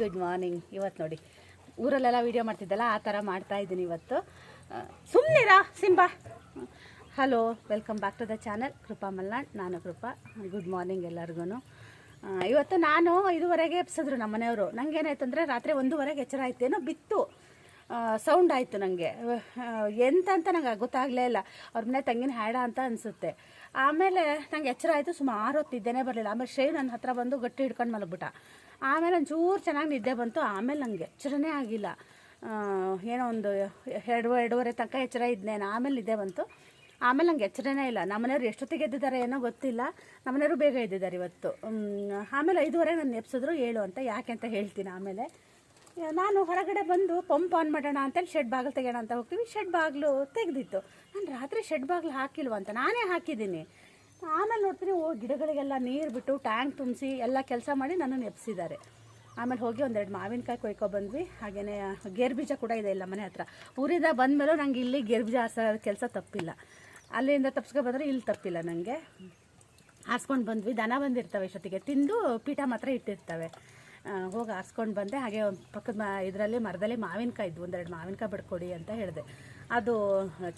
Good morning ಇವತ್ತು ನೋಡಿ, ಊರಲ್ಲೆಲ್ಲ ವೀಡಿಯೋ ಮಾಡ್ತಿದ್ದಲ್ಲ, ಆ ಥರ ಮಾಡ್ತಾ ಇದ್ದೀನಿ ಇವತ್ತು. ಸುಮ್ಮನಿರಾ Simba? Hello welcome back to the channel Krupa Malnad, ನಾನು ಕೃಪಾ. ಗುಡ್ ಮಾರ್ನಿಂಗ್ ಎಲ್ಲರಿಗೂ ಇವತ್ತು ನಾನು ಇದುವರೆಗೆ ಎಪ್ಸಿದ್ರು ನಮ್ಮ ಮನೆಯವರು. ನನಗೇನಾಯ್ತು ಅಂದರೆ ರಾತ್ರಿ ಒಂದೂವರೆಗೆ ಎಚ್ಚರ ಆಯ್ತೇನೋ ಬಿತ್ತು. ಸೌಂಡ್ ಆಯಿತು ನನಗೆ ಎಂತ ಅಂತ ನಂಗೆ ಗೊತ್ತಾಗಲೇ ಇಲ್ಲ. ಅವ್ರ ಮನೆ ತಂಗಿನ ಹ್ಯಾಡ ಅಂತ ಅನಿಸುತ್ತೆ. ಆಮೇಲೆ ನಂಗೆ ಎಚ್ಚರ ಆಯಿತು, ಸುಮಾರು ಹೊತ್ತು ನಿದ್ದೆನೇ ಬರಲಿಲ್ಲ. ಆಮೇಲೆ ಶ್ರೇಯು ನನ್ನ ಹತ್ರ ಬಂದು ಗಟ್ಟಿ ಹಿಡ್ಕೊಂಡು ಮಲಗ್ಬಿಟ್ಟ. ಆಮೇಲೆ ಒಂಚೂರು ಚೆನ್ನಾಗಿ ನಿದ್ದೆ ಬಂತು. ಆಮೇಲೆ ನನಗೆ ಎಚ್ಚರನೇ ಆಗಿಲ್ಲ. ಏನೋ ಒಂದು ಎರಡು, ಎರಡೂವರೆ ತನಕ ಎಚ್ಚರ ಇದ್ದೇನೆ ಆಮೇಲೆ ನಿದ್ದೆ ಬಂತು. ಆಮೇಲೆ ನಂಗೆ ಎಚ್ಚರನೇ ಇಲ್ಲ. ನಮ್ಮನೆಯವ್ರು ಎಷ್ಟೊತ್ತಿಗೆ ಎದ್ದಿದ್ದಾರೆ ಏನೋ ಗೊತ್ತಿಲ್ಲ. ನಮ್ಮನೆಯವರು ಬೇಗ ಎದ್ದಿದ್ದಾರೆ ಇವತ್ತು. ಆಮೇಲೆ ಐದುವರೆ ನಾನು ನೆಪ್ಸಿದ್ರು ಏಳು ಅಂತ. ಯಾಕೆ ಅಂತ ಹೇಳ್ತೀನಿ ಆಮೇಲೆ. ನಾನು ಹೊರಗಡೆ ಬಂದು ಪಂಪ್ ಆನ್ ಮಾಡೋಣ ಅಂತೇಳಿ ಶೆಡ್ ಬಾಗಿಲು ತೆಗೋಣ ಅಂತ ಹೋಗ್ತೀವಿ. ಶೆಡ್ ಬಾಗಿಲು ತೆಗೆದಿತ್ತು. ನಾನು ರಾತ್ರಿ ಶೆಡ್ ಬಾಗಿಲು ಹಾಕಿಲ್ವ ಅಂತ ನಾನೇ ಹಾಕಿದ್ದೀನಿ. ಆಮೇಲೆ ನೋಡ್ತೀನಿ, ಓ, ಗಿಡಗಳಿಗೆಲ್ಲ ನೀರು ಬಿಟ್ಟು ಟ್ಯಾಂಕ್ ತುಂಬಿಸಿ ಎಲ್ಲ ಕೆಲಸ ಮಾಡಿ ನನ್ನನ್ನು ನೆಪ್ಸಿದ್ದಾರೆ. ಆಮೇಲೆ ಹೋಗಿ ಒಂದೆರಡು ಮಾವಿನಕಾಯಿ ಕೊಯ್ಕೊ ಬಂದ್ವಿ. ಹಾಗೆಯೇ ಗೇರು ಬೀಜ ಕೂಡ ಇದೆ ಇಲ್ಲ ಮನೆ ಹತ್ರ. ಊರಿಂದ ಬಂದಮೇಲೂ ನಂಗೆ ಇಲ್ಲಿ ಗೇರು ಬೀಜ ಹಾರಿಸೋ ಕೆಲಸ ತಪ್ಪಿಲ್ಲ. ಅಲ್ಲಿಂದ ತಪ್ಸ್ಕೊ ಬಂದರೆ ಇಲ್ಲಿ ತಪ್ಪಿಲ್ಲ ನನಗೆ ಹಾಸ್ಕೊಂಡು ಬಂದ್ವಿ. ದನ ಬಂದಿರ್ತವೆ ಇಷ್ಟೊತ್ತಿಗೆ. ತಿಂದು ಪೀಠ ಮಾತ್ರ ಇಟ್ಟಿರ್ತವೆ. ಹೋಗಿ ಹಾಸ್ಕೊಂಡು ಬಂದೆ. ಹಾಗೆ ಒಂದು ಪಕ್ಕದ ಮ ಇದರಲ್ಲಿ ಮರದಲ್ಲಿ ಮಾವಿನಕಾಯಿ ಇದ್ವು. ಒಂದೆರಡು ಮಾವಿನಕಾಯಿ ಬಿಡ್ಕೊಡಿ ಅಂತ ಹೇಳಿದೆ. ಅದು,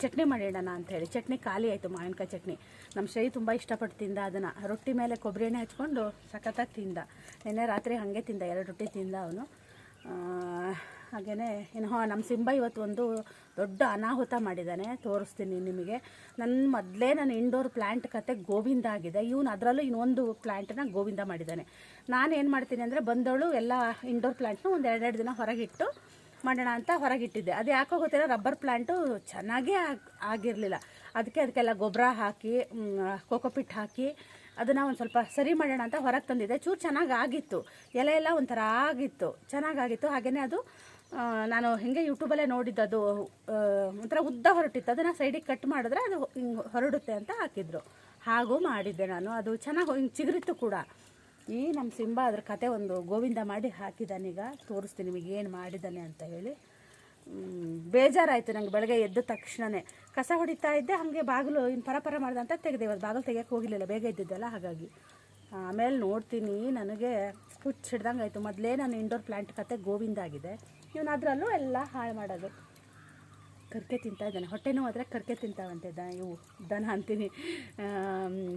ಚಟ್ನಿ ಮಾಡಿಡೋಣ ಅಂತ ಹೇಳಿ. ಚಟ್ನಿ ಖಾಲಿ ಆಯಿತು ಮಾವಿನಕಾಯಿ ಚಟ್ನಿ. ನಮ್ಮ ಶ್ರೇಯಿ ತುಂಬ ಇಷ್ಟಪಟ್ಟು ತಿಂದ ಅದನ್ನು. ರೊಟ್ಟಿ ಮೇಲೆ ಕೊಬ್ಬರಿ ಎಣ್ಣೆ ಹಚ್ಕೊಂಡು ಸಖತ್ತಾಗಿ ತಿಂದ. ನಿನ್ನೆ ರಾತ್ರಿ ಹಾಗೆ ತಿಂದ, ಎರಡು ರೊಟ್ಟಿ ತಿಂದ ಅವನು. ಹಾಗೆಯೇ ಇನ್ನು ಹಾಂ ನಮ್ಮ ಸಿಂಬ ಇವತ್ತು ಒಂದು ದೊಡ್ಡ ಅನಾಹುತ ಮಾಡಿದ್ದಾನೆ ತೋರಿಸ್ತೀನಿ ನಿಮಗೆ. ನನ್ನ ಮೊದಲೇ ನನ್ನ ಇಂಡೋರ್ ಪ್ಲ್ಯಾಂಟ್ ಕತೆ ಗೋವಿಂದ ಆಗಿದೆ. ಇವನು ಅದರಲ್ಲೂ ಇನ್ನೊಂದು ಪ್ಲ್ಯಾಂಟನ್ನ ಗೋವಿಂದ ಮಾಡಿದ್ದಾನೆ ನಾನು ಏನು ಮಾಡ್ತೀನಿ ಅಂದರೆ ಬಂದವಳು ಎಲ್ಲ ಇಂಡೋರ್ ಪ್ಲ್ಯಾಂಟ್ನ ಒಂದು ಎರಡೆರಡು ದಿನ ಹೊರಗಿಟ್ಟು ಮಾಡೋಣ ಅಂತ ಹೊರಗಿಟ್ಟಿದ್ದೆ. ಅದು ಯಾಕೋ ಗೊತ್ತಿಲ್ಲ ರಬ್ಬರ್ ಪ್ಲ್ಯಾಂಟು ಚೆನ್ನಾಗೇ ಆಗ್, ಆಗಿರಲಿಲ್ಲ. ಅದಕ್ಕೆ ಅದಕ್ಕೆಲ್ಲ ಗೊಬ್ಬರ ಹಾಕಿ ಕೋಕೋಪಿಟ್ ಹಾಕಿ ಅದನ್ನು ಒಂದು ಸ್ವಲ್ಪ ಸರಿ ಮಾಡೋಣ ಅಂತ ಹೊರಗೆ ತಂದಿದ್ದೆ. ಚೂರು ಚೆನ್ನಾಗಿ ಆಗಿತ್ತು. ಎಲೆ ಎಲ್ಲ ಒಂಥರ ಆಗಿತ್ತು. ಚೆನ್ನಾಗಾಗಿತ್ತು ಹಾಗೆಯೇ ಅದು ನಾನು ಹಿಂಗೆ ಯೂಟ್ಯೂಬಲ್ಲೇ ನೋಡಿದ್ದು ಅದು ಒಂಥರ ಉದ್ದ ಹೊರಟಿತ್ತು. ಅದನ್ನು ಸೈಡಿಗೆ ಕಟ್ ಮಾಡಿದ್ರೆ ಅದು ಹಿಂಗೆ ಹೊರಡುತ್ತೆ ಅಂತ ಹಾಕಿದ್ರು. ಹಾಗೂ ಮಾಡಿದ್ದೆ ನಾನು. ಅದು ಚೆನ್ನಾಗಿ ಹಿಂಗೆ ಚಿಗುರಿತ್ತು ಕೂಡ. ಈ ನಮ್ಮ ಸಿಂಬ ಅದ್ರ ಕತೆ ಒಂದು ಗೋವಿಂದ ಮಾಡಿ ಹಾಕಿದ್ದಾನೀಗ. ತೋರಿಸ್ತೀನಿ ನಿಮಗೆ ಏನು ಮಾಡಿದ್ದಾನೆ ಅಂತ ಹೇಳಿ. ಬೇಜಾರಾಯಿತು ನಂಗೆ ಬೆಳಗ್ಗೆ ಎದ್ದ ತಕ್ಷಣವೇ ಕಸ ಹೊಡಿತಾ ಇದ್ದೆ ಹಾಗೆ ಬಾಗಿಲು ಇನ್ನು ಪರಪರ ಮಾಡ್ದೆ ಅಂತ ತೆಗೆದೆ. ಇವತ್ತು ಬಾಗಿಲು ತೆಗಿಯೋಕೆ ಹೋಗಿರಲಿಲ್ಲ ಬೇಗ ಇದ್ದಿದ್ದಲ್ಲ ಹಾಗಾಗಿ. ಆಮೇಲೆ ನೋಡ್ತೀನಿ ನನಗೆ ಹುಚ್ಚು ಹಿಡ್ದಂಗೆ ಆಯಿತು. ಮೊದಲೇ ನಾನು ಇಂಡೋರ್ ಪ್ಲ್ಯಾಂಟ್ ಕತೆ ಗೋವಿಂದ ಆಗಿದೆ. ಇವನು ಅದರಲ್ಲೂ ಎಲ್ಲ ಹಾಳು ಮಾಡೋದು. ಕರ್ಕೆ ತಿಂತಾ ಇದ್ದಾನೆ. ಹೊಟ್ಟೆ ನೋವು ಆದರೆ ಕರ್ಕೆ ತಿಂತಾವಂತೆ ದ ಇವು ದನ ಅಂತೀನಿ.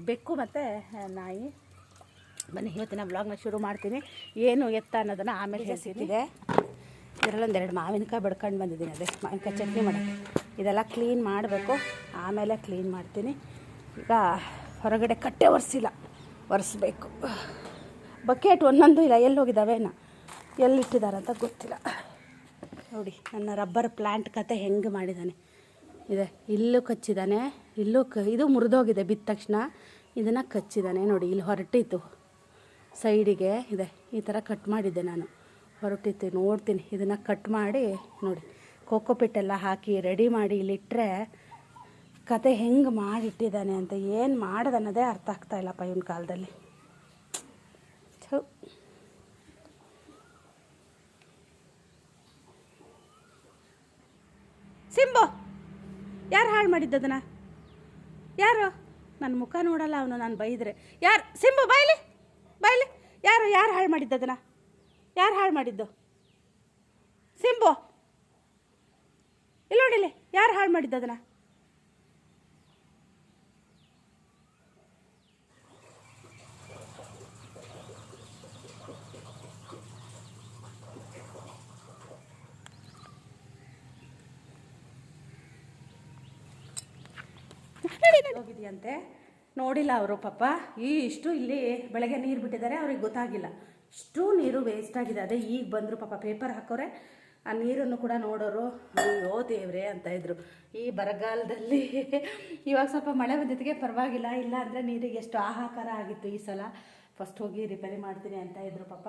ಬೆಕ್ಕು ಮತ್ತು ನಾಯಿ. ಬನ್ನಿ ಇವತ್ತಿನ ಬ್ಲಾಗ್ನ ಶುರು ಮಾಡ್ತೀನಿ. ಏನು ಎತ್ತ ಅನ್ನೋದನ್ನು ಆಮೇಲೆ ಹೇಳ್ತಿದ್ದೆ ಇದರಲ್ಲಿ ಒಂದೆರಡು ಮಾವಿನಕಾಯಿ ಬಡ್ಕೊಂಡು ಬಂದಿದ್ದೀನಿ, ಅದೇ ಮಾವಿನಕಾಯಿ ಚಟ್ನಿ ಮಾಡೋಕ್ಕೆ. ಇದೆಲ್ಲ ಕ್ಲೀನ್ ಮಾಡಬೇಕು, ಆಮೇಲೆ ಕ್ಲೀನ್ ಮಾಡ್ತೀನಿ. ಈಗ ಹೊರಗಡೆ ಕಟ್ಟೆ ಒರೆಸಿಲ್ಲ, ಒರೆಸ್ಬೇಕು. ಬಕೆಟ್ ಒಂದೊಂದು ಇಲ್ಲ, ಎಲ್ಲಿ ಹೋಗಿದ್ದಾವೇನ ಎಲ್ಲಿಟ್ಟಿದ್ದಾರೆ ಅಂತ ಗೊತ್ತಿಲ್ಲ. ನೋಡಿ, ನನ್ನ ರಬ್ಬರ್ ಪ್ಲ್ಯಾಂಟ್ ಕತೆ ಹೆಂಗೆ ಮಾಡಿದ್ದಾನೆ. ಇದೆ, ಇಲ್ಲೂ ಕಚ್ಚಿದ್ದಾನೆ, ಇಲ್ಲೂ ಕ, ಇದು ಮುರಿದೋಗಿದೆ ಬಿದ್ದ ತಕ್ಷಣ. ಇದನ್ನು ಕಚ್ಚಿದ್ದಾನೆ, ನೋಡಿ, ಇಲ್ಲಿ ಹೊರಟಿತ್ತು. ಸೈಡಿಗೆ ಇದೆ, ಈ ಥರ ಕಟ್ ಮಾಡಿದ್ದೆ ನಾನು. ಹೊರಟಿತ್ತು ನೋಡ್ತೀನಿ. ಇದನ್ನು ಕಟ್ ಮಾಡಿ, ನೋಡಿ ಕೋಕೋ ಪಿಟ್ಟೆಲ್ಲ ಹಾಕಿ ರೆಡಿ ಮಾಡಿ ಇಲ್ಲಿಟ್ಟರೆ ಕತೆ ಹೆಂಗೆ ಮಾಡಿಟ್ಟಿದ್ದಾನೆ ಅಂತ ಏನು ಮಾಡೋದು ಅನ್ನೋದೇ ಅರ್ಥ ಆಗ್ತಾ ಇಲ್ಲಪ್ಪ ಇವನ ಕಾಲದಲ್ಲಿ. ಸಿಂಬು, ಯಾರು ಹಾಳು ಮಾಡಿದ್ದು ಅದನ್ನು? ಯಾರು? ನನ್ನ ಮುಖ ನೋಡಲ್ಲ ಅವನು, ನಾನು ಬೈದರೆ. ಯಾರು? ಸಿಂಬು ಬಾಯ್ಲಿ ಬಾಯ್ಲಿ ಯಾರು ಯಾರು ಹಾಳು ಮಾಡಿದ್ದು ಅದನ್ನು? ಯಾರು ಹಾಳು ಮಾಡಿದ್ದು? ಸಿಂಬು. ಇಲ್ಲ ನೋಡಿಲಿ ಯಾರು ಹಾಳು ಮಾಡಿದ್ದು ಅದನ್ನು? ಹೋಗಿದೆಯಂತೆ. ನೋಡಿಲ್ಲ ಅವರು ಪಾಪ. ಈ ಇಷ್ಟು ಇಲ್ಲಿ ಬೆಳಗ್ಗೆ ನೀರು ಬಿಟ್ಟಿದ್ದಾರೆ, ಅವ್ರಿಗೆ ಗೊತ್ತಾಗಿಲ್ಲ. ಇಷ್ಟು ನೀರು ವೇಸ್ಟ್ ಆಗಿದೆ. ಅದೇ ಈಗ ಬಂದರು ಪಾಪ ಪೇಪರ್ ಹಾಕೋರೆ. ಆ ನೀರನ್ನು ಕೂಡ ನೋಡೋರು, ಅಯ್ಯೋ ದೇವ್ರೆ ಅಂತ ಇದ್ರು. ಈ ಬರಗಾಲದಲ್ಲಿ ಇವಾಗ ಸ್ವಲ್ಪ ಮಳೆ ಬಂದಿದ್ದಕ್ಕೆ ಪರವಾಗಿಲ್ಲ. ಇಲ್ಲ ಅಂದರೆ ನೀರಿಗೆ ಎಷ್ಟು ಆಹಾಕಾರ ಆಗಿತ್ತು ಈ ಸಲ. ಫಸ್ಟ್ ಹೋಗಿ ರಿಪೇರಿ ಮಾಡ್ತೀನಿ ಅಂತ ಇದ್ರು ಪಾಪ.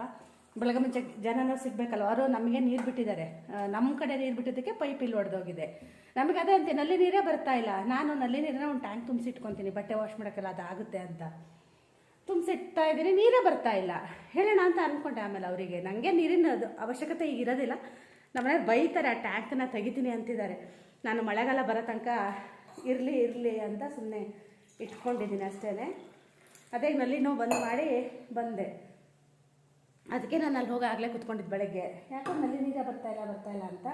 ಬೆಳಗ್ಗೆ ಮುಂಚೆ ಜನನೂ ಸಿಗಬೇಕಲ್ವ? ಅವರು ನಮಗೆ ನೀರು ಬಿಟ್ಟಿದ್ದಾರೆ. ನಮ್ಮ ಕಡೆ ನೀರು ಬಿಟ್ಟಿದ್ದಕ್ಕೆ ಪೈಪ್ ಇಲ್ಲಿ ಒಡೆದೋಗಿದೆ. ನಮಗೆ ಅದೇ ಅಂತೆ, ನಲ್ಲಿ ನೀರೇ ಬರ್ತಾ ಇಲ್ಲ. ನಾನು ನಲ್ಲಿ ನೀರನ್ನ ಒಂದು ಟ್ಯಾಂಕ್ ತುಂಬಿಸಿ ಇಟ್ಕೊತೀನಿ. ಬಟ್ಟೆ ವಾಶ್ ಮಾಡೋಕ್ಕೆಲ್ಲ ಅದಾಗುತ್ತೆ ಅಂತ. ತುಂಬಿಸಿಡ್ತಾ ಇದ್ದೀನಿ ನೀರೇ ಬರ್ತಾ ಇಲ್ಲ. ಹೇಳೋಣ ಅಂತ ಅಂದ್ಕೊಂಡೆ ಆಮೇಲೆ ಅವರಿಗೆ. ನನಗೆ ನೀರಿನ ಅವಶ್ಯಕತೆ ಈಗ ಇರೋದಿಲ್ಲ ನಮ್ಮನೆ ಬೈತಾರೆ ಆ ಟ್ಯಾಂಕನ್ನ ತೆಗಿತೀನಿ ಅಂತಿದ್ದಾರೆ. ನಾನು ಮಳೆಗಾಲ ಬರೋ ತನಕ ಇರಲಿ ಇರಲಿ ಅಂತ ಸುಮ್ಮನೆ ಇಟ್ಕೊಂಡಿದ್ದೀನಿ ಅಷ್ಟೇ ಅದೇ ನಲ್ಲಿನೂ ಬಂದ್ ಮಾಡಿ ಬಂದೆ. ಅದಕ್ಕೆ ನಾನು ಅಲ್ಲಿ ಹೋಗಿ ಆಗಲೇ ಕುತ್ಕೊಂಡಿದ್ದು ಬೆಳಗ್ಗೆ. ಯಾಕೋ ನಲ್ಲಿ ನೀರೇ ಬರ್ತಾ ಇಲ್ಲ ಬರ್ತಾ ಇಲ್ಲ ಅಂತ.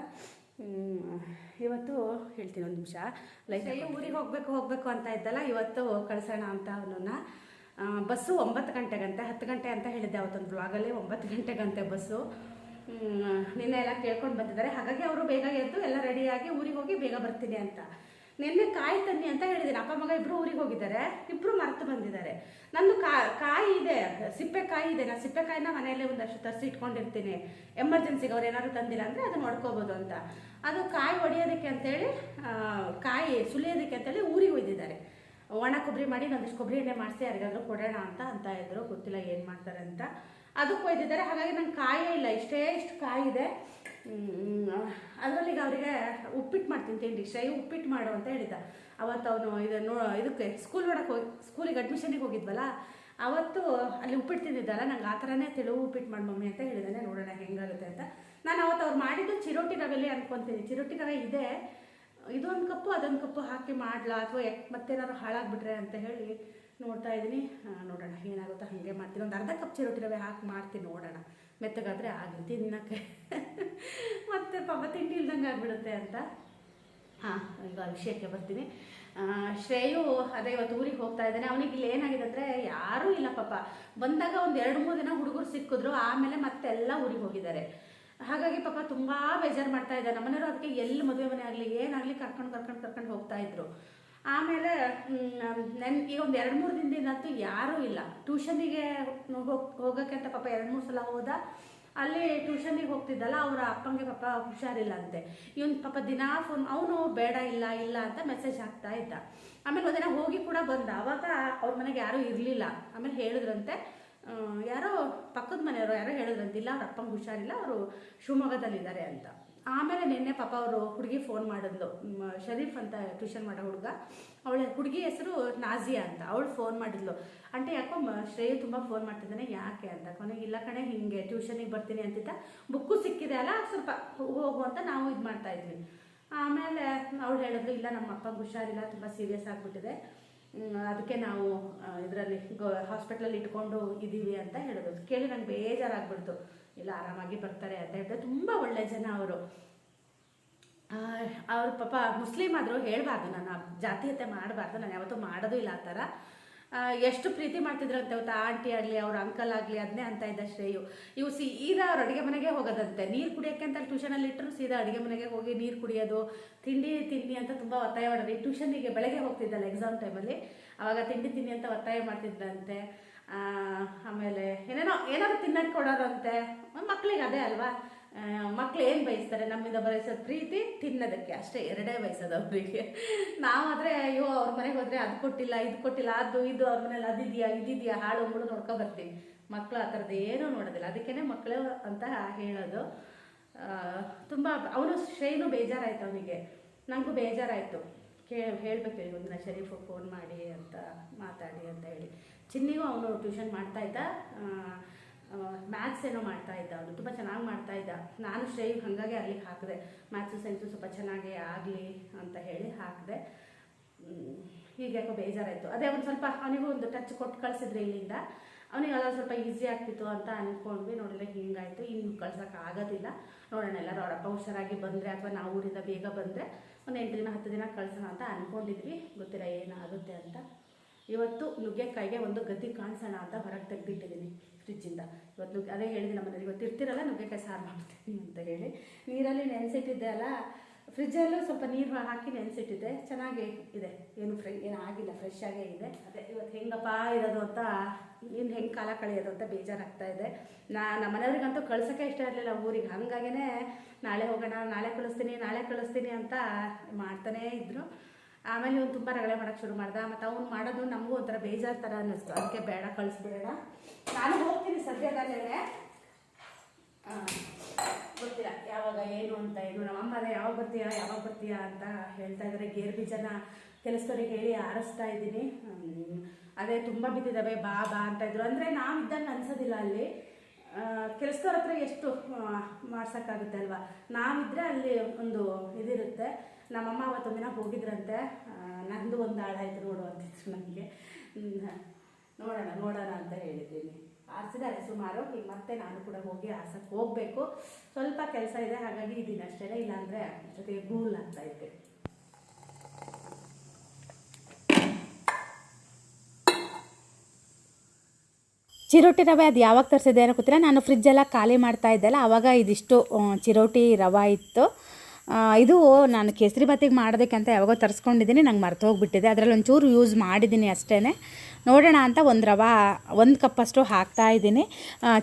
ಇವತ್ತು ಹೇಳ್ತೀನಿ ಒಂದು ನಿಮಿಷ. ಲೈಕ್ ಊರಿಗೆ ಹೋಗಬೇಕು ಹೋಗಬೇಕು ಅಂತ ಇದ್ದಲ್ಲ ಇವತ್ತು ಕಳಿಸೋಣ ಅಂತ ಅವನನ್ನ ಬಸ್ಸು ಒಂಬತ್ತು ಗಂಟೆಗಂತೆ, ಹತ್ತು ಗಂಟೆ ಅಂತ ಹೇಳಿದ್ದೆ ಅವತ್ತೊಂದು ಬ್ಲಾಗಲ್ಲಿ ಒಂಬತ್ತು ಗಂಟೆಗಂತೆ ಬಸ್ಸು. ನಿನ್ನೆ ಎಲ್ಲ ಕೇಳ್ಕೊಂಡು ಬಂದಿದ್ದಾರೆ. ಹಾಗಾಗಿ ಅವರು ಬೇಗ ಎದ್ದು ಎಲ್ಲ ರೆಡಿಯಾಗಿ ಊರಿಗೆ ಹೋಗಿ ಬೇಗ ಬರ್ತೀನಿ ಅಂತ. ನಿನ್ನೆ ಕಾಯಿ ತನ್ನಿ ಅಂತ ಹೇಳಿದ್ದೀನಿ. ಅಪ್ಪ, ಮಗ ಇಬ್ಬರು ಊರಿಗೆ ಹೋಗಿದ್ದಾರೆ. ಇಬ್ಬರು ಮರೆತು ಬಂದಿದ್ದಾರೆ. ನಂದು ಕಾಯಿ ಇದೆ. ಸಿಪ್ಪೆಕಾಯಿ ಇದೆ. ನಾನು ಸಿಪ್ಪೆಕಾಯಿನ ಮನೆಯಲ್ಲೇ ಒಂದಷ್ಟು ತರಿಸಿ ಇಟ್ಕೊಂಡಿರ್ತೀನಿ. ಎಮರ್ಜೆನ್ಸಿಗೆ ಅವ್ರು ಏನಾದ್ರು ತಂದಿಲ್ಲ ಅಂದರೆ ಅದನ್ನು ನೋಡ್ಕೋಬೋದು ಅಂತ. ಅದು ಕಾಯಿ ಹೊಡಿಯೋದಕ್ಕೆ ಅಂತೇಳಿ ಕಾಯಿ ಸುಲಿಯೋದಕ್ಕೆ ಅಂತೇಳಿ ಊರಿಗೆ ಒಯ್ದಿದ್ದಾರೆ. ಒಣ ಕೊಬ್ಬರಿ ಮಾಡಿ ಒಂದಿಷ್ಟು ಕೊಬ್ಬರಿ ಎಣ್ಣೆ ಮಾಡಿಸಿ ಯಾರಿಗಾದ್ರೂ ಕೊಡೋಣ ಅಂತ ಅಂತ ಇದ್ರು. ಗೊತ್ತಿಲ್ಲ ಏನು ಮಾಡ್ತಾರೆ ಅಂತ. ಅದಕ್ಕೆ ಒಯ್ದಿದ್ದಾರೆ. ಹಾಗಾಗಿ ನಂಗೆ ಕಾಯೇ ಇಲ್ಲ. ಇಷ್ಟೇ ಇಷ್ಟು ಕಾಯಿದೆ. ಅದರಲ್ಲಿ ಈಗ ಅವರಿಗೆ ಉಪ್ಪಿಟ್ಟು ಮಾಡ್ತೀನಿ ತಿಂಡಿ. ಶೈ ಉಪ್ಪಿಟ್ಟು ಮಾಡು ಅಂತ ಹೇಳಿದ್ದ ಅವತ್ತು ಅವನು ಇದು ನೋ, ಇದಕ್ಕೆ ಸ್ಕೂಲ್ ನೋಡಕ್ಕೆ ಹೋಗಿ ಸ್ಕೂಲಿಗೆ ಅಡ್ಮಿಷನಿಗೆ ಹೋಗಿದ್ವಲ್ಲ, ಅವತ್ತು ಅಲ್ಲಿ ಉಪ್ಪಿಟ್ಟು ತಿಂದಿದ್ದಲ್ಲ ನಂಗೆ ಆ ಥರನೇ ತೆಳು ಉಪ್ಪಿಟ್ಟು ಮಾಡಿ ಮಮ್ಮಿ ಅಂತ ಹೇಳಿದ್ದಾನೆ ನೋಡೋಣ ಹೆಂಗಾಗುತ್ತೆ ಅಂತ. ನಾನು ಅವತ್ತು ಅವ್ರು ಮಾಡಿದ್ದು ಚಿರೋಟಿ ರವೆಲಿ ಅನ್ಕೊತೀನಿ. ಚಿರೋಟಿ ರವೆ ಇದೆ. ಇದೊಂದು ಕಪ್ಪು, ಅದೊಂದು ಕಪ್ಪು ಹಾಕಿ ಮಾಡ್ಲಾ? ಅಥವಾ ಮತ್ತೇನಾದ್ರು ಹಾಳಾಗ್ಬಿಟ್ರೆ ಅಂತ ಹೇಳಿ ನೋಡ್ತಾ ಇದ್ದೀನಿ ನೋಡೋಣ, ಏನಾಗುತ್ತೋ ಹಾಗೆ ಮಾಡ್ತೀನಿ. ಒಂದು ಅರ್ಧ ಕಪ್ ಚಿರೋಟಿ ರವೆ ಹಾಕಿ ಮಾಡ್ತೀನಿ, ನೋಡೋಣ. ಮೆತ್ತಗಾದರೆ ಆಗಲಿ ತಿನ್ನಕ್ಕೆ ಮತ್ತೆ ಪಾಪ ತಿಂಡಿ ಇಲ್ದಂಗೆ ಆಗಿಬಿಡುತ್ತೆ ಅಂತ. ಹಾಂ, ಈಗ ವಿಷಯಕ್ಕೆ ಬರ್ತೀನಿ. ಶ್ರೇಯು ಅದೇ ಇವತ್ತು ಊರಿಗೆ ಹೋಗ್ತಾ ಇದ್ದಾನೆ. ಅವನಿಗೆ ಇಲ್ಲಿ ಏನಾಗಿದೆ ಅಂದರೆ ಯಾರೂ ಇಲ್ಲ ಪಾಪ. ಬಂದಾಗ ಒಂದು ಎರಡು ಮೂರು ದಿನ ಹುಡುಗರು ಸಿಕ್ಕಿದ್ರು. ಆಮೇಲೆ ಮತ್ತೆಲ್ಲ ಊರಿಗೆ ಹೋಗಿದ್ದಾರೆ. ಹಾಗಾಗಿ ಪಾಪ ತುಂಬ ಬೇಜಾರು ಮಾಡ್ತಾ ಇದ್ದ. ನಮ್ಮನೆಯವರು ಅದಕ್ಕೆ ಎಲ್ಲಿ ಮದುವೆ ಮನೆ ಆಗಲಿ, ಏನಾಗಲಿ ಕರ್ಕೊಂಡು ಕರ್ಕೊಂಡು ಕರ್ಕೊಂಡು ಹೋಗ್ತಾ ಇದ್ರು. ಆಮೇಲೆ ನೆನ್ ಈಗ ಒಂದು ಎರಡು ಮೂರು ದಿನದಿಂದಂತೂ ಯಾರೂ ಇಲ್ಲ. ಟ್ಯೂಷನಿಗೆ ಹೋಗ್ ಹೋಗೋಕ್ಕೆ ಅಂತ ಪಾಪ ಎರಡು ಮೂರು ಸಲ ಹೋದ. ಅಲ್ಲಿ ಟ್ಯೂಷನಿಗೆ ಹೋಗ್ತಿದ್ದಲ್ಲ, ಅವರ ಅಪ್ಪಂಗೆ ಪಾಪ ಹುಷಾರಿಲ್ಲ ಅಂತೆ ಇವನ್ ಪಾಪ ದಿನಾ ಫೋನ್, ಅವನು ಬೇಡ, ಇಲ್ಲ ಇಲ್ಲ ಅಂತ ಮೆಸೇಜ್ ಹಾಕ್ತಾ ಇದ್ದ. ಆಮೇಲೆ ಒಂದಿನ ಹೋಗಿ ಕೂಡ ಬಂದ. ಅವಾಗ ಅವ್ರ ಮನೆಗೆ ಯಾರೂ ಇರಲಿಲ್ಲ. ಆಮೇಲೆ ಹೇಳಿದ್ರಂತೆ ಯಾರೋ ಪಕ್ಕದ ಮನೆಯವರು ಯಾರೋ ಹೇಳಿದ್ರು ಇಲ್ಲ, ಅವ್ರ ಅಪ್ಪಂಗೆ ಹುಷಾರಿಲ್ಲ, ಅವರು ಶಿವಮೊಗ್ಗದಲ್ಲಿದ್ದಾರೆ ಅಂತ. ಆಮೇಲೆ ನಿನ್ನೆ ಪಾಪ ಅವರು ಹುಡುಗಿ ಫೋನ್ ಮಾಡಿದ್ಲು. ಶರೀಫ್ ಅಂತ ಟ್ಯೂಷನ್ ಮಾಡೋ ಹುಡುಗ. ಅವಳ ಹುಡುಗಿ ಹೆಸರು ನಾಜಿಯಾ ಅಂತ. ಅವಳು ಫೋನ್ ಮಾಡಿದ್ಲು. ಅಂಟೆ ಯಾಕೋ ಶ್ರೇಯು ತುಂಬ ಫೋನ್ ಮಾಡ್ತಿದ್ದಾನೆ, ಯಾಕೆ ಅಂತ? ಕೊನೆಗೆ ಇಲ್ಲ ಕಣೆ, ಹಿಂಗೆ ಟ್ಯೂಷನಿಗೆ ಬರ್ತೀನಿ ಅಂತಿದ್ದ. ಬುಕ್ಕು ಸಿಕ್ಕಿದೆ ಅಲ್ಲ, ಸ್ವಲ್ಪ ಹೋಗು ಅಂತ ನಾವು ಇದು ಮಾಡ್ತಾ ಇದ್ವಿ. ಆಮೇಲೆ ಅವಳು ಹೇಳಿದ್ರು ಇಲ್ಲ, ನಮ್ಮ ಅಪ್ಪ ಹುಷಾರಿಲ್ಲ, ತುಂಬ ಸೀರಿಯಸ್ ಆಗಿಬಿಟ್ಟಿದೆ. ಅದಕ್ಕೆ ನಾವು ಇದರಲ್ಲಿ ಗೋ ಹಾಸ್ಪಿಟ್ಲಲ್ಲಿ ಇಟ್ಕೊಂಡು ಇದ್ದೀವಿ ಅಂತ ಹೇಳಿದ್ರು ಕೇಳಿ ನಂಗೆ ಬೇಜಾರಾಗ್ಬಿಡ್ತು. ಇಲ್ಲ, ಆರಾಮಾಗಿ ಬರ್ತಾರೆ ಅಂತ ಹೇಳಿದ್ರೆ ತುಂಬ ಒಳ್ಳೆ ಜನ ಅವರು. ಅವ್ರ ಪಾಪ ಮುಸ್ಲಿಮ್ ಆದರೂ ಹೇಳಬಾರ್ದು. ನಾನು ಜಾತೀಯತೆ ಮಾಡಬಾರ್ದು. ನಾನು ಯಾವತ್ತೂ ಮಾಡೋದು ಇಲ್ಲ ಆ ಥರ. ಎಷ್ಟು ಪ್ರೀತಿ ಮಾಡ್ತಿದ್ರಂತೆ ಅವತ್ತು ಆಂಟಿ ಆಗಲಿ ಅವ್ರ ಅಂಕಲ್ ಆಗಲಿ ಅದನ್ನೇ ಅಂತ ಇದ್ದ ಶ್ರೇಯು. ಇವು ಸೀದಾ ಅವ್ರ ಅಡುಗೆ ಮನೆಗೆ ಹೋಗೋದಂತೆ. ನೀರು ಕುಡಿಯೋಕ್ಕೆ ಅಂತ ಟ್ಯೂಷನಲ್ಲಿ ಇಟ್ಟರು ಸೀದಾ ಅಡುಗೆ ಮನೆಗೆ ಹೋಗಿ ನೀರು ಕುಡಿಯೋದು ತಿಂಡಿ ತಿನ್ನಿ ಅಂತ ತುಂಬ ಒತ್ತಾಯ ಮಾಡೋದು ಟ್ಯೂಷನಿಗೆ ಬೆಳಗ್ಗೆ ಹೋಗ್ತಿದ್ದಲ್ಲ ಎಕ್ಸಾಮ್ ಟೈಮಲ್ಲಿ ಅವಾಗ ತಿಂಡಿ ತಿನ್ನಿ ಅಂತ ಒತ್ತಾಯ ಮಾಡ್ತಿದ್ದಂತೆ ಆ, ಆಮೇಲೆ ಏನೇನೋ ಏನಾದ್ರು ತಿನ್ನಕ್ಕೆ ಕೊಡೋರಂತೆ ಮಕ್ಕಳಿಗೆ ಅದೇ ಅಲ್ವಾ? ಮಕ್ಳು ಏನು ಬಯಸ್ತಾರೆ? ನಮ್ಮಿಂದ ಬಯಸೋದು ಪ್ರೀತಿ, ತಿನ್ನೋದಕ್ಕೆ. ಅಷ್ಟೇ, ಎರಡೇ ಬಯಸೋದು ಅವರಿಗೆ. ನಾವಾದರೆ, ಅಯ್ಯೋ, ಅವ್ರ ಮನೆಗೆ ಹೋದರೆ ಅದು ಕೊಟ್ಟಿಲ್ಲ, ಇದು ಕೊಟ್ಟಿಲ್ಲ, ಅದು, ಇದು, ಅವ್ರ ಮನೇಲಿ ಅದಿದೆಯಾ ಇದಿದೆಯಾ ಹಾಳು ಮುಳು ನೋಡ್ಕೊ ಬರ್ತೀವಿ. ಮಕ್ಕಳು ಆ ಥರದ್ದು ಏನೂ ನೋಡೋದಿಲ್ಲ. ಅದಕ್ಕೇ ಮಕ್ಕಳು ಅಂತ ಹೇಳೋದು. ತುಂಬ, ಅವನು ಶ್ರೇಯನು ಬೇಜಾರಾಯ್ತು ಅವನಿಗೆ. ನನಗೂ ಬೇಜಾರಾಯಿತು. ಕೇ, ಹೇಳ್ಬೇಕು ಹೇಳಿ ಒಂದಿನ ಶರೀಫು ಫೋನ್ ಮಾಡಿ ಅಂತ ಮಾತಾಡಿ ಅಂತ ಹೇಳಿ. ಚಿನ್ನಿಗೂ ಅವನು ಟ್ಯೂಷನ್ ಮಾಡ್ತಾ ಇದ್ದ. ಮ್ಯಾಥ್ಸ್ ಏನೋ ಮಾಡ್ತಾ ಇದ್ದ ಅವನು ತುಂಬ ಚೆನ್ನಾಗಿ ಮಾಡ್ತಾ ಇದ್ದ. ನಾನು ಶ್ರೇಯ್ ಹಂಗಾಗೆ ಅಲ್ಲಿಗೆ ಹಾಕಿದೆ. ಮ್ಯಾಥ್ಸು ಸೈನ್ಸು ಸ್ವಲ್ಪ ಚೆನ್ನಾಗೇ ಆಗಲಿ ಅಂತ ಹೇಳಿ ಹಾಕಿದೆ. ಹೀಗೆ ಯಾಕೋ ಬೇಜಾರಾಯಿತು. ಅದೇ ಒಂದು ಸ್ವಲ್ಪ ಅವನಿಗೂ ಒಂದು ಟಚ್ ಕೊಟ್ಟು ಕಳಿಸಿದ್ರೆ ಇಲ್ಲಿಂದ. ಅವನಿಗೆಲ್ಲ ಸ್ವಲ್ಪ ಈಸಿ ಆಗ್ತಿತ್ತು ಅಂತ ಅಂದ್ಕೊಂಡ್ವಿ ನೋಡಿದ್ರೆ ಹಿಂಗಾಯಿತು. ಇನ್ನು ಕಳ್ಸೋಕೆ ಆಗೋದಿಲ್ಲ. ನೋಡೋಣ, ಎಲ್ಲರೂ ಅವರಪ್ಪ ಹುಷಾರಾಗಿ ಬಂದರೆ ಅಥವಾ ನಾವು ಊರಿಂದ ಬೇಗ ಬಂದರೆ ಒಂದು ಎಂಟು ದಿನ ಹತ್ತು ದಿನ ಕಳ್ಸೋಣ ಅಂತ ಅಂದ್ಕೊಂಡಿದ್ವಿ ಗೊತ್ತಿಲ್ಲ ಏನಾಗುತ್ತೆ ಅಂತ. ಇವತ್ತು ನುಗ್ಗೆಕಾಯಿಗೆ ಒಂದು ಗದ್ದಿ ಕಾಣಿಸೋಣ ಅಂತ ಹೊರಗೆ ತೆಗೆದಿಟ್ಟಿದ್ದೀನಿ. ಫ್ರಿಜ್ಜಿಂದ ಇವತ್ತು ಅದೇ ಹೇಳಿದೆ ನಮ್ಮನೇಲಿ ಇವತ್ತು ಇರ್ತಿರಲ್ಲ ನುಗ್ಗೆಕಾಯಿ ಸಾರು ಮಾಡ್ತೀನಿ ಅಂತ ಹೇಳಿ. ನೀರಲ್ಲಿ ನೆನೆಸಿಟ್ಟಿದ್ದೆ ಅಲ್ಲ, ಫ್ರಿಜ್ಜಲ್ಲೂ ಸ್ವಲ್ಪ ನೀರು ಹಾಕಿ ನೆನೆಸಿಟ್ಟಿದ್ದೆ. ಚೆನ್ನಾಗೇ ಇದೆ. ಏನು ಫ್ರೆ ಏನು ಆಗಿಲ್ಲ ಫ್ರೆಶ್ ಆಗೇ ಇದೆ. ಅದೇ ಇವತ್ತು ಹೆಂಗಪ್ಪ ಇರೋದು ಅಂತ ಇನ್ನು ಹೆಂಗೆ ಕಾಲ ಕಳೆಯೋದು ಅಂತ ಬೇಜಾರಾಗ್ತಾ ಇದೆ. ನಾ ನಮ್ಮ ಮನೆಯವ್ರಿಗಂತೂ ಕಳ್ಸೋಕ್ಕೆ ಇಷ್ಟ ಇರಲಿಲ್ಲ ಊರಿಗೆ. ಹಾಗಾಗೇ ನಾಳೆ ಹೋಗೋಣ, ನಾಳೆ ಕಳಿಸ್ತೀನಿ ನಾಳೆ ಕಳಿಸ್ತೀನಿ ಅಂತ ಮಾಡ್ತಾನೇ ಇದ್ದರು ಆಮೇಲೆ ಇವನು ತುಂಬ ರಗಳೆ ಮಾಡೋಕ್ಕೆ ಶುರು ಮಾಡ್ದ. ಮತ್ತು ಅವ್ನು ಮಾಡೋದು ನಮಗೂ ಒಂಥರ ಬೇಜಾರು ಥರ ಅನ್ನಿಸ್ತು. ಅದಕ್ಕೆ ಬೇಡ, ಕಳಿಸ್ಬಿಡೋಣ. ನಾನು ಹೋಗ್ತೀನಿ ಸದ್ಯದಲ್ಲೇ ಗೊತ್ತಿಲ್ಲ, ಯಾವಾಗ ಏನು ಅಂತ ಏನು ನಮ್ಮಮ್ಮ ಅದೇ ಯಾವಾಗ ಬರ್ತೀಯಾ ಯಾವಾಗ ಬರ್ತೀಯಾ ಅಂತ ಹೇಳ್ತಾ ಇದ್ದಾರೆ ಗೇರ್ ಬೀಜನ ಕೆಲಸದವ್ರಿಗೆ ಹೇಳಿ ಆರಿಸ್ತಾ ಇದ್ದೀನಿ. ಅದೇ ತುಂಬ ಬಿದ್ದಿದ್ದಾವೆ, ಬಾ ಬಾ ಅಂತ ಇದ್ರು. ಅಂದರೆ ನಾವು ಇದ್ದಂಗೆ ಅನ್ಸೋದಿಲ್ಲ ಅಲ್ಲಿ. ಕೆಲಸದವ್ರ ಹತ್ರ ಎಷ್ಟು ಮಾಡ್ಸೋಕ್ಕಾಗುತ್ತೆ ಅಲ್ವಾ? ನಾವಿದ್ದರೆ ಅಲ್ಲಿ ಒಂದು ಇದಿರುತ್ತೆ. ನಮ್ಮಮ್ಮ ಅವತ್ತೊಂದಿನ ಹೋಗಿದ್ರಂತೆ. ನಂದು ಒಂದು ಹಾಳಾಯ್ತು ನೋಡು ಅಂತಿದ್ರು ನನಗೆ ನೋಡೋಣ ನೋಡೋಣ ಅಂತ ಹೇಳಿದ್ದೀನಿ. ಆರಿಸಿದ್ದಾರೆ ಸುಮಾರು ಈಗ ಮತ್ತೆ ನಾನು ಕೂಡ ಹೋಗಿ ಆರ್ಸಕ್ಕೆ ಹೋಗಬೇಕು. ಸ್ವಲ್ಪ ಕೆಲಸ ಇದೆ, ಹಾಗಾಗಿ ಇದೀನಿ ಅಷ್ಟೇ ಇಲ್ಲಾಂದರೆ ಜೊತೆಗೆ ಗೂಲ್ ಆಗ್ತಾ ಇದ್ದೆ. ಚಿರೋಟಿ ರವೆ ಅದು ಯಾವಾಗ ತರಿಸಿದೆ ಅನ್ನೋ ಗೊತ್ತಿಲ್ಲ. ನಾನು ಫ್ರಿಜ್ಜೆಲ್ಲ ಖಾಲಿ ಮಾಡ್ತಾ ಇದ್ದೆಲ್ಲ ಆವಾಗ ಇದಿಷ್ಟು ಚಿರೋಟಿ ರವೆ ಇತ್ತು. ಇದು ನಾನು ಕೇಸರಿ ಬಾತಿಗೆ ಮಾಡೋದಕ್ಕಂತ ಯಾವಾಗೋ ತರಿಸ್ಕೊಂಡಿದ್ದೀನಿ, ನಂಗೆ ಮರ್ತು ಹೋಗ್ಬಿಟ್ಟಿದೆ ಅದರಲ್ಲಿ ಒಂಚೂರು ಯೂಸ್ ಮಾಡಿದ್ದೀನಿ ಅಷ್ಟೇ ನೋಡೋಣ ಅಂತ ಒಂದು ರವೆ, ಒಂದು ಕಪ್ಪಷ್ಟು ಹಾಕ್ತಾ ಇದ್ದೀನಿ.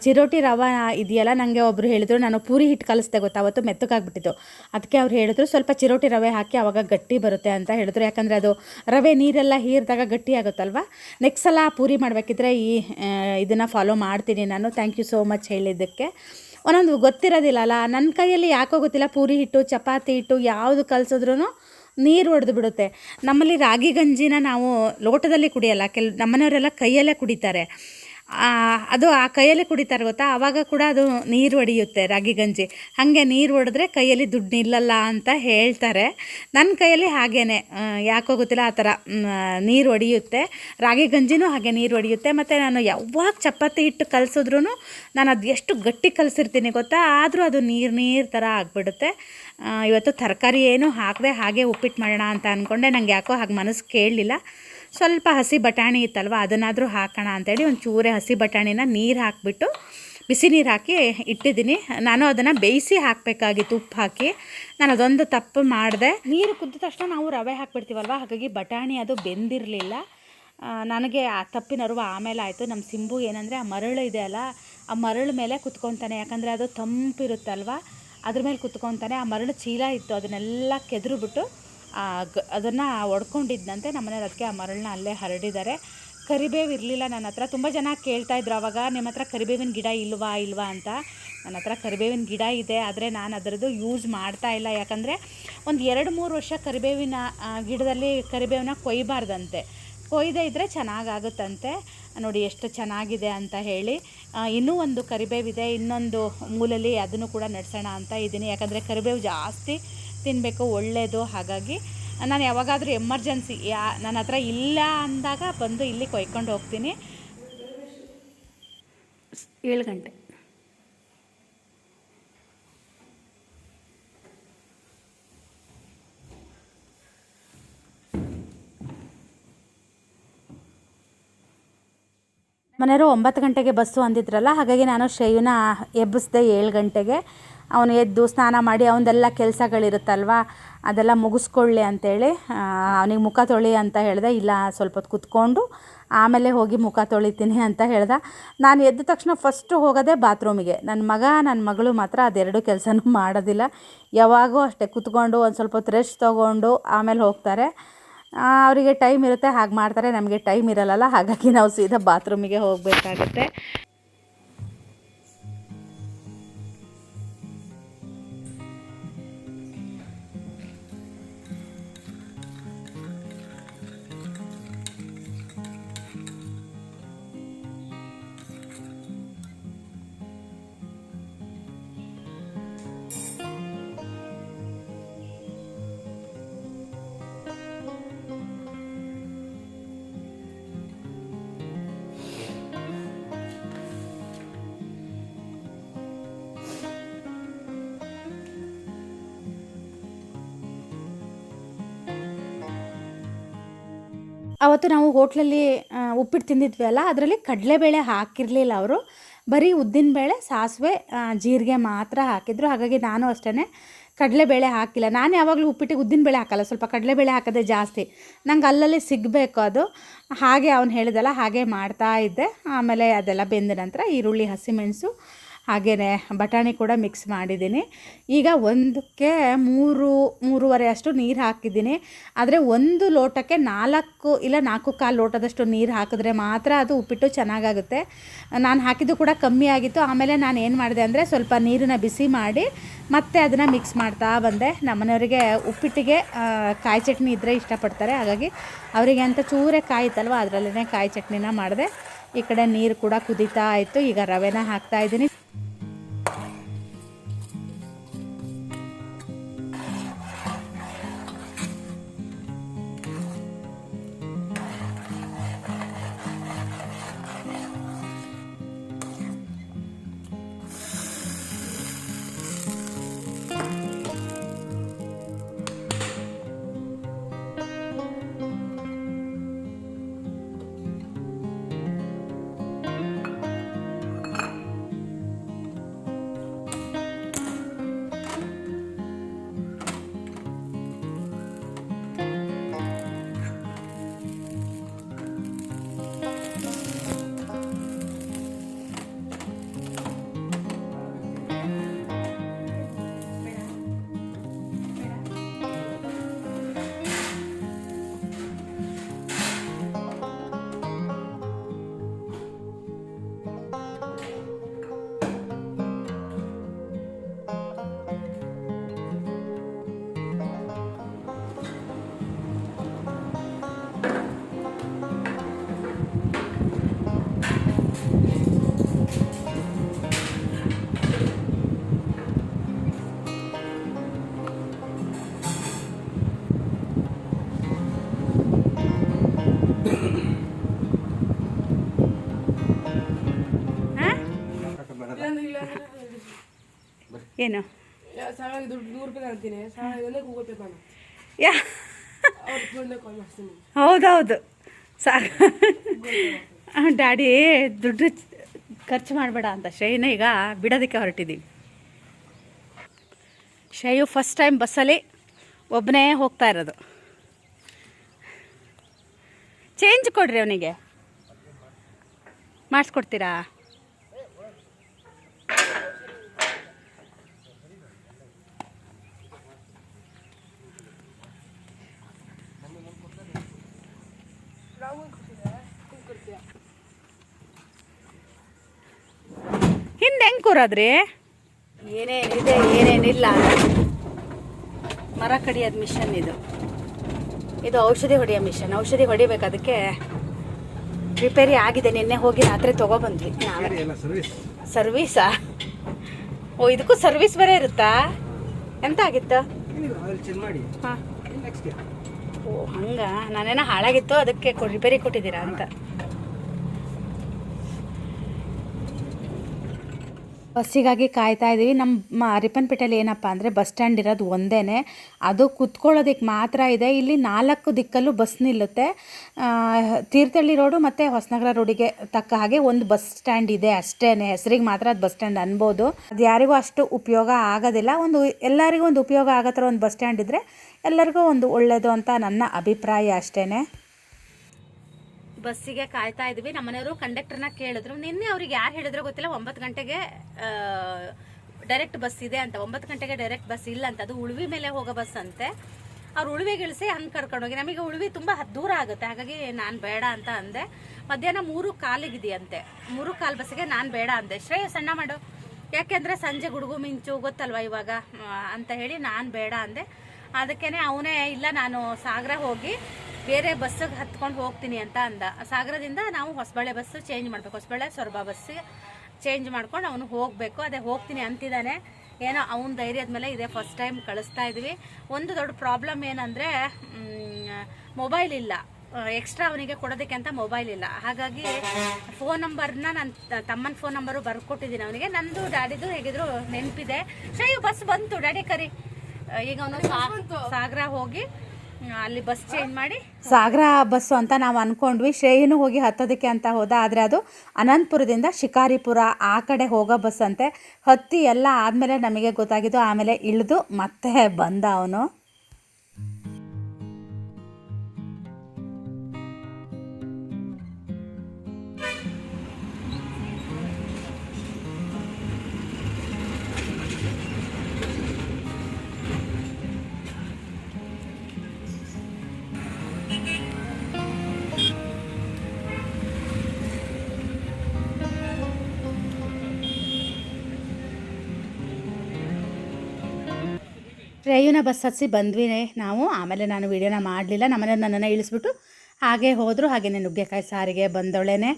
ಚಿರೋಟಿ ರವೆ ಇದೆಯಲ್ಲ ನನಗೆ ಒಬ್ಬರು ಹೇಳಿದರು, ನಾನು ಪೂರಿ ಹಿಟ್ಟು ಕಲಿಸ್ದೆ ಗೊತ್ತಾ, ಅವತ್ತು ಮೆತ್ತಗಾಗ್ಬಿಟ್ಟಿತ್ತು. ಅದಕ್ಕೆ ಅವ್ರು ಹೇಳಿದ್ರು, ಸ್ವಲ್ಪ ಚಿರೋಟಿ ರವೆ ಹಾಕಿ ಆವಾಗ ಗಟ್ಟಿ ಬರುತ್ತೆ ಅಂತ ಹೇಳಿದ್ರು. ಯಾಕಂದರೆ ಅದು ರವೆ ನೀರೆಲ್ಲ ಹೀರಿದಾಗ ಗಟ್ಟಿ ಆಗುತ್ತಲ್ವ? ನೆಕ್ಸ್ಟ್ ಸಲ ಪೂರಿ ಮಾಡಬೇಕಿದ್ರೆ ಈ ಇದನ್ನು ಫಾಲೋ ಮಾಡ್ತೀನಿ ನಾನು. ಥ್ಯಾಂಕ್ ಯು ಸೋ ಮಚ್ ಹೇಳಿದ್ದಕ್ಕೆ. ಒಂದೊಂದು ಗೊತ್ತಿರೋದಿಲ್ಲ ಅಲ್ಲ ನನ್ನ ಕೈಯಲ್ಲಿ ಯಾಕೋ ಗೊತ್ತಿಲ್ಲ, ಪೂರಿ ಹಿಟ್ಟು, ಚಪಾತಿ ಹಿಟ್ಟು ಯಾವುದು ಕಲಿಸಿದ್ರೂ ನೀರು ಒಡೆದು ಬಿಡುತ್ತೆ. ನಮ್ಮಲ್ಲಿ ರಾಗಿ ಗಂಜಿನ ನಾವು ಲೋಟದಲ್ಲಿ ಕುಡಿಯಲ್ಲ ಕೆಲ್ ನಮ್ಮನೆಯವರೆಲ್ಲ ಕೈಯಲ್ಲೇ ಕುಡಿತಾರೆ. ಅದು ಆ ಕೈಯಲ್ಲಿ ಕುಡಿತಾರೆ ಗೊತ್ತಾ? ಆವಾಗ ಕೂಡ ಅದು ನೀರು ಒಡೆಯುತ್ತೆ ರಾಗಿ ಗಂಜಿ. ಹಾಗೆ ನೀರು ಒಡೆದ್ರೆ ಕೈಯಲ್ಲಿ ದುಡ್ಡು ನಿಲ್ಲಲ್ಲ ಅಂತ ಹೇಳ್ತಾರೆ. ನನ್ನ ಕೈಯಲ್ಲಿ ಹಾಗೇ ಯಾಕೋ ಗೊತ್ತಿಲ್ಲ, ಆ ಥರ ನೀರು ಒಡೆಯುತ್ತೆ. ರಾಗಿ ಗಂಜಿನೂ ಹಾಗೆ ನೀರು ಒಡೆಯುತ್ತೆ. ಮತ್ತು ನಾನು ಯಾವಾಗ ಚಪಾತಿ ಹಿಟ್ಟು ಕಲಸಿದ್ರೂ ನಾನು ಅದು ಎಷ್ಟು ಗಟ್ಟಿ ಕಲಸಿರ್ತೀನಿ ಗೊತ್ತಾ? ಆದರೂ ಅದು ನೀರು ನೀರು ಥರ ಆಗಿಬಿಡುತ್ತೆ. ಇವತ್ತು ತರಕಾರಿ ಏನು ಹಾಕದೆ ಹಾಗೆ ಉಪ್ಪಿಟ್ಟು ಮಾಡೋಣ ಅಂತ ಅಂದ್ಕೊಂಡೆ ನಂಗೆ ಯಾಕೋ ಹಾಗೆ ಮನಸ್ಸು ಕೇಳಲಿಲ್ಲ. ಸ್ವಲ್ಪ ಹಸಿ ಬಟಾಣಿ ಇತ್ತಲ್ವ, ಅದನ್ನಾದರೂ ಹಾಕೋಣ ಅಂತೇಳಿ ಒಂದು ಚೂರೆ ಹಸಿ ಬಟಾಣಿನ ನೀರು ಹಾಕಿಬಿಟ್ಟು ಬಿಸಿ ನೀರು ಹಾಕಿ ಇಟ್ಟಿದ್ದೀನಿ. ನಾನು ಅದನ್ನು ಬೇಯಿಸಿ ಹಾಕಬೇಕಾಗಿತ್ತು, ಉಪ್ಪು ಹಾಕಿ. ನಾನು ಅದೊಂದು ತಪ್ಪು ಮಾಡಿದೆ. ನೀರು ಕುದ್ದ ತಕ್ಷಣ ನಾವು ರವೆ ಹಾಕ್ಬಿಡ್ತೀವಲ್ವ, ಹಾಗಾಗಿ ಬಟಾಣಿ ಅದು ಬೆಂದಿರಲಿಲ್ಲ. ನನಗೆ ಆ ತಪ್ಪಿನ ಅರುವ ಆಮೇಲೆ ಆಯಿತು. ನಮ್ಮ ಸಿಂಬು ಏನಂದರೆ ಆ ಮರಳು ಇದೆ ಅಲ್ಲ, ಆ ಮರಳು ಮೇಲೆ ಕುತ್ಕೊತಾನೆ, ಯಾಕಂದರೆ ಅದು ತಂಪಿರುತ್ತಲ್ವ, ಅದ್ರ ಮೇಲೆ ಕುತ್ಕೊತಾನೆ. ಆ ಮರಳು ಚೀಲ ಇತ್ತು, ಅದನ್ನೆಲ್ಲ ಕೆದ್ರು ಬಿಟ್ಟು ಆ ಗ ಅದನ್ನು ಒಡ್ಕೊಂಡಿದ್ದಂತೆ ನಮ್ಮನೇಲಿ ಅದಕ್ಕೆ ಆ ಮರಳನ್ನ ಅಲ್ಲೇ ಹರಡಿದ್ದಾರೆ. ಕರಿಬೇವು ಇರಲಿಲ್ಲ, ನನ್ನ ಹತ್ರ ತುಂಬ ಜನ ಕೇಳ್ತಾ ಇದ್ರು. ಅವಾಗ ನಿಮ್ಮ ಹತ್ರ ಕರಿಬೇವಿನ ಗಿಡ ಇಲ್ವಾ ಇಲ್ವಾ ಅಂತ. ನನ್ನ ಹತ್ರ ಕರಿಬೇವಿನ ಗಿಡ ಇದೆ, ಆದರೆ ನಾನು ಅದರದ್ದು ಯೂಸ್ ಮಾಡ್ತಾ ಇಲ್ಲ. ಯಾಕಂದರೆ ಒಂದು ಎರಡು ಮೂರು ವರ್ಷ ಕರಿಬೇವಿನ ಗಿಡದಲ್ಲಿ ಕರಿಬೇವನ್ನ ಕೊಯ್ಬಾರ್ದಂತೆ. ಕೊಯ್ದೇ ಇದ್ದರೆ ಚೆನ್ನಾಗಾಗುತ್ತಂತೆ. ನೋಡಿ ಎಷ್ಟು ಚೆನ್ನಾಗಿದೆ ಅಂತ ಹೇಳಿ ಇನ್ನೂ ಒಂದು ಕರಿಬೇವಿದೆ, ಇನ್ನೊಂದು ಮೂಲಲ್ಲಿ ಅದನ್ನು ಕೂಡ ನಡೆಸೋಣ ಅಂತ ಇದ್ದೀನಿ. ಯಾಕಂದರೆ ಕರಿಬೇವು ಜಾಸ್ತಿ ತಿನ್ನಬೇಕು ಒಳ್ಳೆಯದು ಹಾಗಾಗಿ ನಾನು ಯಾವಾಗಾದರೂ ಎಮರ್ಜೆನ್ಸಿ ಯಾ ನನ್ನ ಹತ್ರ ಇಲ್ಲ ಅಂದಾಗ ಬಂದು ಇಲ್ಲಿ ಕೊಯ್ಕೊಂಡು ಹೋಗ್ತೀನಿ. ಏಳು ಗಂಟೆ. ಮನೆಯವರು ಒಂಬತ್ತು ಗಂಟೆಗೆ ಬಸ್ಸು ಅಂದಿದ್ರಲ್ಲ ಹಾಗಾಗಿ ನಾನು ಶ್ರೇಯುನ ಎಬ್ಬಿಸ್ದೆ ಏಳು ಗಂಟೆಗೆ. ಅವನು ಎದ್ದು ಸ್ನಾನ ಮಾಡಿ ಅವನದೆಲ್ಲ ಕೆಲಸಗಳಿರುತ್ತಲ್ವ? ಅದೆಲ್ಲ ಮುಗಿಸ್ಕೊಳ್ಳಿ ಅಂತೇಳಿ ಅವನಿಗೆ ಮುಖ ತೊಳಿ ಅಂತ ಹೇಳಿದೆ, ಇಲ್ಲ ಸ್ವಲ್ಪ ಹೊತ್ತು ಕುತ್ಕೊಂಡು ಆಮೇಲೆ ಹೋಗಿ ಮುಖ ತೊಳಿತೀನಿ ಅಂತ ಹೇಳ್ದೆ. ನಾನು ಎದ್ದ ತಕ್ಷಣ ಫಸ್ಟು ಹೋಗೋದೇ ಬಾತ್ರೂಮಿಗೆ ನನ್ನ ಮಗ, ನನ್ನ ಮಗಳು ಮಾತ್ರ ಅದೆರಡು ಕೆಲಸನೂ ಮಾಡೋದಿಲ್ಲ. ಯಾವಾಗೂ ಅಷ್ಟೇ ಕುತ್ಕೊಂಡು ಒಂದು ಸ್ವಲ್ಪ ಹೊತ್ತು ರೆಸ್ಟ್ ತೊಗೊಂಡು ಆಮೇಲೆ ಹೋಗ್ತಾರೆ. ಅವರಿಗೆ ಟೈಮ್ ಇರುತ್ತೆ, ಹಾಗೆ ಮಾಡ್ತಾರೆ. ನಮಗೆ ಟೈಮ್ ಇರಲ್ಲಲ್ಲ, ಹಾಗಾಗಿ ನಾವು ಸೀದಾ ಬಾತ್ರೂಮಿಗೆ ಹೋಗಬೇಕಾಗತ್ತೆ. ಅವತ್ತು ನಾವು ಹೋಟ್ಲಲ್ಲಿ ಉಪ್ಪಿಟ್ಟು ತಿಂದಿದ್ವಿ ಅಲ್ಲ, ಅದರಲ್ಲಿ ಕಡಲೆಬೇಳೆ ಹಾಕಿರಲಿಲ್ಲ ಅವರು. ಬರೀ ಉದ್ದಿನಬೇಳೆ ಸಾಸಿವೆ ಜೀರಿಗೆ ಮಾತ್ರ ಹಾಕಿದ್ರು. ಹಾಗಾಗಿ ನಾನು ಅಷ್ಟೇ ಕಡಲೆಬೇಳೆ ಹಾಕಿಲ್ಲ. ನಾನು ಯಾವಾಗಲೂ ಉಪ್ಪಿಟ್ಟಿಗೆ ಉದ್ದಿನಬೇಳೆ ಹಾಕಲ್ಲ, ಸ್ವಲ್ಪ ಕಡಲೆಬೇಳೆ ಹಾಕೋದೇ ಜಾಸ್ತಿ. ನಂಗೆ ಅಲ್ಲಲ್ಲಿ ಸಿಗಬೇಕು ಅದು. ಹಾಗೆ ಅವನು ಹೇಳಿದಲ್ಲ, ಹಾಗೆ ಮಾಡ್ತಾ ಇದ್ದೆ. ಆಮೇಲೆ ಅದೆಲ್ಲ ಬೆಂದ ನಂತರ ಈರುಳ್ಳಿ, ಹಸಿಮೆಣಸು ಹಾಗೆಯೇ ಬಟಾಣಿ ಕೂಡ ಮಿಕ್ಸ್ ಮಾಡಿದ್ದೀನಿ. ಈಗ ಒಂದಕ್ಕೆ ಮೂರು, ಮೂರುವರೆ ಅಷ್ಟು ನೀರು ಹಾಕಿದ್ದೀನಿ. ಆದರೆ ಒಂದು ಲೋಟಕ್ಕೆ ನಾಲ್ಕು ಇಲ್ಲ ನಾಲ್ಕು ಕಾಲು ಲೋಟದಷ್ಟು ನೀರು ಹಾಕಿದ್ರೆ ಮಾತ್ರ ಅದು ಉಪ್ಪಿಟ್ಟು ಚೆನ್ನಾಗಾಗುತ್ತೆ. ನಾನು ಹಾಕಿದ್ದು ಕೂಡ ಕಮ್ಮಿ ಆಗಿತ್ತು. ಆಮೇಲೆ ನಾನು ಏನು ಮಾಡಿದೆ ಅಂದರೆ ಸ್ವಲ್ಪ ನೀರನ್ನ ಬಿಸಿ ಮಾಡಿ ಮತ್ತೆ ಅದನ್ನು ಮಿಕ್ಸ್ ಮಾಡ್ತಾ ಬಂದೆ. ನಮ್ಮನೆಯವರಿಗೆ ಉಪ್ಪಿಟ್ಟಿಗೆ ಕಾಯಿ ಚಟ್ನಿ ಇದ್ದರೆ ಇಷ್ಟಪಡ್ತಾರೆ. ಹಾಗಾಗಿ ಅವರಿಗೆ ಅಂತ ಚೂರೇ ಕಾಯಿ ಇತ್ತಲ್ವ ಅದರಲ್ಲೇ ಕಾಯಿ ಚಟ್ನಿನ ಮಾಡಿದೆ. ಈ ಕಡೆ ನೀರು ಕೂಡ ಕುದೀತಾ ಇತ್ತು. ಈಗ ರವೆನ ಹಾಕ್ತಾ ಇದ್ದೀನಿ. ಗೂಗಲ್ ಪೇ ಮಾಡು ಯಾ. ಹೌದೌದು. ಸಾಕು ಡ್ಯಾಡಿ ದುಡ್ಡು ಖರ್ಚು ಮಾಡಬೇಡ ಅಂತ ಶ್ರೇಯನ ಈಗ ಬಿಡೋದಕ್ಕೆ ಹೊರಟಿದ್ದೀವಿ ಶ್ರೇಯು ಫಸ್ಟ್ ಟೈಮ್ ಬಸ್ಸಲ್ಲಿ ಒಬ್ಬನೇ ಹೋಗ್ತಾ ಇರೋದು. ಚೇಂಜ್ ಕೊಡ್ರಿ ಅವನಿಗೆ. ಮಾಡಿಸ್ಕೊಡ್ತೀರಾ? ಹಿಂದೆ ಹೆಂಗ್ ಕೂರದ್ರಿ? ಏನೇನಿದೆ ಏನೇನಿಲ್ಲ ಮರ ಕಡಿಯೋದು ಮಿಷನ್ ಇದು. ಇದು ಔಷಧಿ ಹೊಡೆಯೋ ಮಿಷನ್ ಔಷಧಿ ಹೊಡಿಬೇಕು ಅದಕ್ಕೆ ರಿಪೇರಿ ಆಗಿದೆ. ನಿನ್ನೆ ಹೋಗಿ ರಾತ್ರಿ ತಗೋಬಂದ್ವಿ. ಸರ್ವಿಸಾ ಸರ್ವೀಸಾ ಓ ಇದಕ್ಕೂ ಸರ್ವಿಸ್ ಬರೇ ಇರುತ್ತಾ? ಎಂತ ಆಗಿತ್ತು? ಚೆಕ್ ಮಾಡಿ. ಹಾಂ. ನೆಕ್ಸ್ಟ್ ಓ ಹಂಗ? ನಾನೇನೋ ಹಾಳಾಗಿತ್ತು ಅದಕ್ಕೆ ಕೊ- ರಿಪೇರಿ ಕೊಟ್ಟಿದ್ದೀರಾ ಅಂತ. ಬಸ್ಸಿಗಾಗಿ ಕಾಯ್ತಾ ಇದ್ದೀವಿ. ನಮ್ಮ ರಿಪ್ಪನ್ಪೇಟೆಯಲ್ಲಿ ಏನಪ್ಪ ಅಂದರೆ ಬಸ್ ಸ್ಟ್ಯಾಂಡ್ ಇರೋದು ಒಂದೇ ಅದು ಕುತ್ಕೊಳ್ಳೋದಕ್ಕೆ ಮಾತ್ರ ಇದೆ. ಇಲ್ಲಿ ನಾಲ್ಕು ದಿಕ್ಕಲ್ಲೂ ಬಸ್ ನಿಲ್ಲುತ್ತೆ. ತೀರ್ಥಹಳ್ಳಿ ರೋಡು ಮತ್ತು ಹೊಸನಗರ ರೋಡಿಗೆ ತಕ್ಕ ಹಾಗೆ ಒಂದು ಬಸ್ ಸ್ಟ್ಯಾಂಡ್ ಇದೆ ಅಷ್ಟೇ ಹೆಸರಿಗೆ ಮಾತ್ರ ಅದು ಬಸ್ ಸ್ಟ್ಯಾಂಡ್ ಅನ್ಬೋದು. ಅದು ಯಾರಿಗೂ ಅಷ್ಟು ಉಪಯೋಗ ಆಗೋದಿಲ್ಲ. ಒಂದು ಎಲ್ಲರಿಗೂ ಒಂದು ಉಪಯೋಗ ಆಗೋ ಥರ ಒಂದು ಬಸ್ ಸ್ಟ್ಯಾಂಡ್ ಇದ್ದರೆ ಎಲ್ಲರಿಗೂ ಒಂದು ಒಳ್ಳೆಯದು ಅಂತ ನನ್ನ ಅಭಿಪ್ರಾಯ ಅಷ್ಟೇ ಬಸ್ಸಿಗೆ ಕಾಯ್ತಾ ಇದ್ವಿ. ನಮ್ಮನೆಯವರು ಕಂಡಕ್ಟರ್ನ ಕೇಳಿದ್ರು. ನಿನ್ನೆ ಅವ್ರಿಗೆ ಯಾರು ಹೇಳಿದ್ರು ಗೊತ್ತಿಲ್ಲ. ಒಂಬತ್ತು ಗಂಟೆಗೆ ಡೈರೆಕ್ಟ್ ಬಸ್ ಇದೆ ಅಂತ. ಒಂಬತ್ತು ಗಂಟೆಗೆ ಡೈರೆಕ್ಟ್ ಬಸ್ ಇಲ್ಲ ಅಂತ. ಅದು ಉಳ್ವಿ ಮೇಲೆ ಹೋಗೋ ಬಸ್ ಅಂತೆ. ಅವ್ರು ಇಳಿಸಿ ಹಂಗೆ ಕರ್ಕೊಂಡೋಗಿ ನಮಗೆ ಉಳ್ವಿ ತುಂಬ ದೂರ ಆಗುತ್ತೆ. ಹಾಗಾಗಿ ನಾನು ಬೇಡ ಅಂತ ಅಂದೆ. ಮಧ್ಯಾಹ್ನ ಮೂರು ಕಾಲಿಗಿದೆಯಂತೆ. ಮೂರು ಕಾಲು ಬಸ್ಸಿಗೆ ನಾನು ಬೇಡ ಅಂದೆ. ಶ್ರೇಯ ಸಣ್ಣ ಮಾಡು. ಯಾಕೆಂದರೆ ಸಂಜೆ ಗುಡುಗು ಮಿಂಚು ಗೊತ್ತಲ್ವ ಇವಾಗ? ಅಂತ ಹೇಳಿ ನಾನು ಬೇಡ ಅಂದೆ. ಅದಕ್ಕೇನೆ ಅವನೇ, ಇಲ್ಲ, ನಾನು ಸಾಗರ ಹೋಗಿ ಬೇರೆ ಬಸ್ಸಿಗೆ ಹತ್ಕೊಂಡು ಹೋಗ್ತೀನಿ ಅಂತ ಅಂದ. ಸಾಗರದಿಂದ ನಾವು ಹೊಸಬಳೆ ಬಸ್ಸು ಚೇಂಜ್ ಮಾಡಬೇಕು. ಹೊಸಬಳೆ ಸೊರಬ ಬಸ್ಸಿಗೆ ಚೇಂಜ್ ಮಾಡ್ಕೊಂಡು ಅವನು ಹೋಗಬೇಕು. ಅದೇ ಹೋಗ್ತೀನಿ ಅಂತಿದ್ದಾನೆ. ಏನೋ ಅವನ ಧೈರ್ಯದ ಮೇಲೆ ಇದೇ ಫಸ್ಟ್ ಟೈಮ್ ಕಳಿಸ್ತಾ ಇದ್ವಿ. ಒಂದು ದೊಡ್ಡ ಪ್ರಾಬ್ಲಮ್ ಏನಂದರೆ ಮೊಬೈಲ್ ಇಲ್ಲ. ಎಕ್ಸ್ಟ್ರಾ ಅವನಿಗೆ ಕೊಡೋದಕ್ಕೆ ಅಂತ ಮೊಬೈಲ್ ಇಲ್ಲ. ಹಾಗಾಗಿ ಫೋನ್ ನಂಬರ್ನ ನನ್ನ ತಮ್ಮನ ಫೋನ್ ನಂಬರು ಬರ್ಕೊಟ್ಟಿದ್ದೀನಿ ಅವನಿಗೆ. ನಂದು ಡ್ಯಾಡಿದು ಹೇಗಿದ್ರು ನೆನಪಿದೆ. ಶೈ ಬಸ್ ಬಂತು. ಡ್ಯಾಡಿ ಕರಿ. ಈಗ ಅವನು ಸಾಗರ ಹೋಗಿ ಅಲ್ಲಿ ಬಸ್ ಚೇಂಜ್ ಮಾಡಿ ಸಾಗರ ಬಸ್ಸು ಅಂತ ನಾವು ಅಂದ್ಕೊಂಡ್ವಿ ಶ್ರೇಯನು ಹೋಗಿ ಹತ್ತೋದಕ್ಕೆ ಅಂತ ಹೋದ, ಆದರೆ ಅದು ಅನಂತಪುರದಿಂದ ಶಿಕಾರಿಪುರ ಆ ಕಡೆ ಹೋಗೋ ಬಸ್ ಅಂತೆ ಹತ್ತಿ ಎಲ್ಲ ಆದಮೇಲೆ ನಮಗೆ ಗೊತ್ತಾಗಿದ್ದು, ಆಮೇಲೆ ಇಳಿದು ಮತ್ತೆ ಬಂದ ಅವನು. ರೇಯುನ ಬಸ್ ಹತ್ಸಿ ಬಂದ್ವಿ ನಾವು. ಆಮೇಲೆ ನಾನು ವೀಡಿಯೋನ ಮಾಡಲಿಲ್ಲ. ನಮ್ಮನೆ ನನ್ನನ್ನು ಇಳಿಸ್ಬಿಟ್ಟು ಹಾಗೆ ಹೋದರು. ಹಾಗೆಯೇ ನುಗ್ಗೆಕಾಯಿ ಸಾರಿಗೆ ಬಂದೊಳೇನೆ